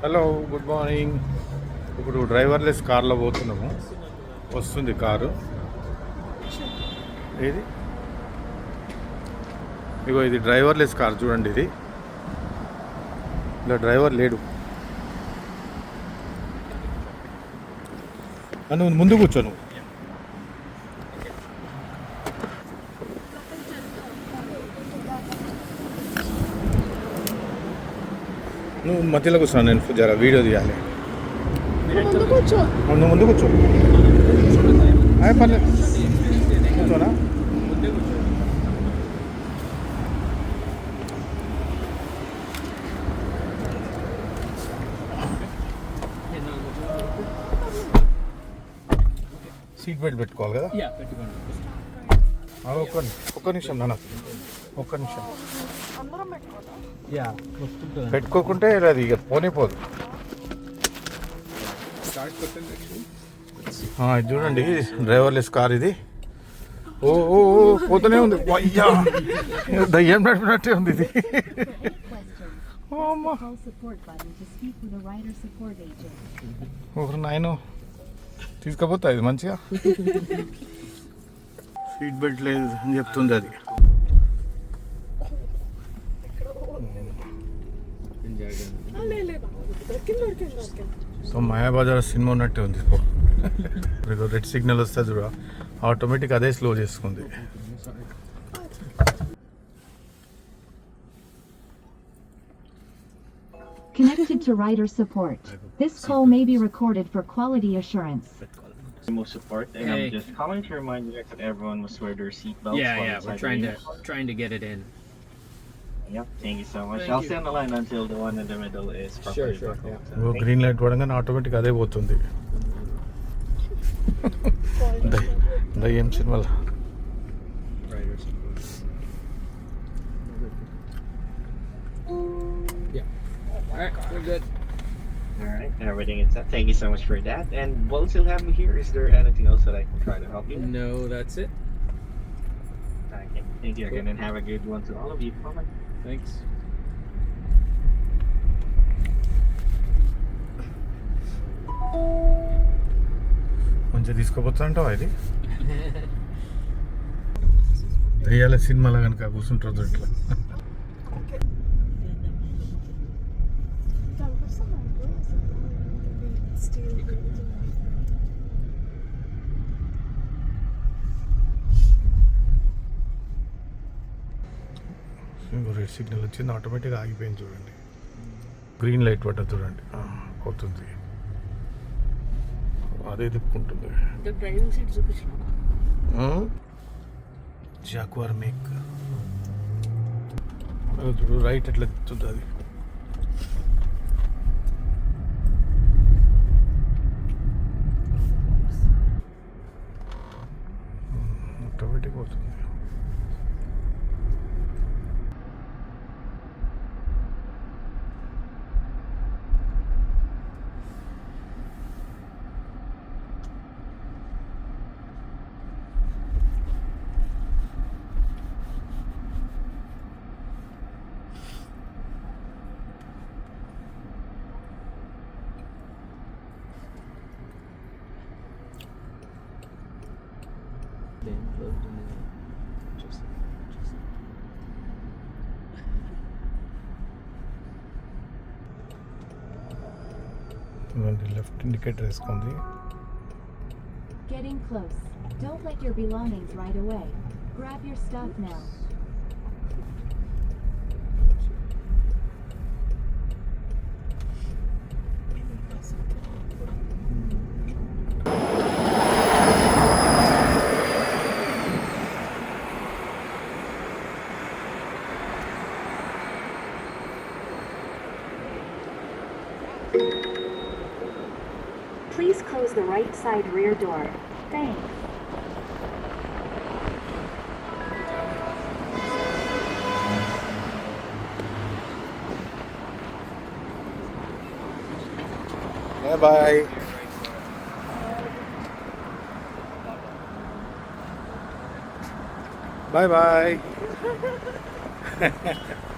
Hello good morning ఇప్పుడు driverless కార్లో పోతున్నాము. వస్తుంది కారు. ఏది? ఇగో ఇది డ్రైవర్లెస్ కార్ చూడండి ఇది. ఇలా డ్రైవర్ లేడు. నువ్వు ముందు కూర్చోను. నువ్వు మధ్యలో కూర్చున్నాను నేను జర వీడియో తీయాలి. నువ్వు ముందు కూర్చో. అయ్యే పర్లేదు కూర్చోనా? సీట్ బెల్ట్ పెట్టుకోవాలి కదా? ఒక్క ఒక్క నిమిషం నాన్న. ఒక్క నిమిషం. అందరం పెట్టుకోదా యా వస్తుంటుంది. పెట్టుకోకుంటే అది ఇక పోనీ పోదు ఆ, ఇది చూడండి డ్రైవర్లెస్ కార్ ఇది. ఓ ఓ పోతూనే ఉంది. అయ్యా దయ్యం నడిపినట్టే ఉంది ఇది. ఒకరు నాయన. తీసుకపోతా ఇది మంచిగా? సీట్ బెల్ట్ లేదు అని చెప్తుంది అది. బాబు. దొరికింది దొరికింది దొరికింది సో మాయాబజార్ సినిమా ఉన్నట్టే ఉంది పో. ఇప్పుడు రెడ్ సిగ్నల్ వస్తే చూడ ఆటోమేటిక్ అదే స్లో చేసుకుంది Connected to rider support. This call may be recorded for quality assurance. most support, and Hey. I'm just calling to remind you guys that everyone must wear their seatbelts. Yeah, while yeah, inside we're the trying to vehicle. trying to get it in. Yep, thank you so much. Thank I'll you. stay on the line until the one in the middle is properly sure, buckled. yeah. So oh thank green light పడంగానే automatic అదే పోతుంది దయ్- దయ్యం సినిమాలో Yeah. All right, we're good. you. All right, everything is set. Thank you so much for that. And while you still have me here, is there anything else that I can try to help you? with? No, that's it. Okay, thank you again, and have a good one to all of you. Bye bye. Thanks. మంచిగా తీసుకోపోతాంటావా ఇది దయ్యాల సినిమాలో కనుక కూర్చుంటుంది ఇట్లా red signal వచ్చింది ఆటోమేటిక్గా ఆగిపోయింది చూడండి. గ్రీన్ లైట్ పడ్డది చూడండి. పోతుంది. అదే తిప్పుకుంటుంది. జాక్వార్ మేక్ చూడు రైట్ ఎట్లా తిప్పుతుంది అది. Automatic పోతుంది లెఫ్ట్ ఇండికేటర్ వేసుకుంది Getting close. Don't let your belongings right away. Grab your stuff now. close the right side rear door. Thanks. Bye-bye. Bye-bye.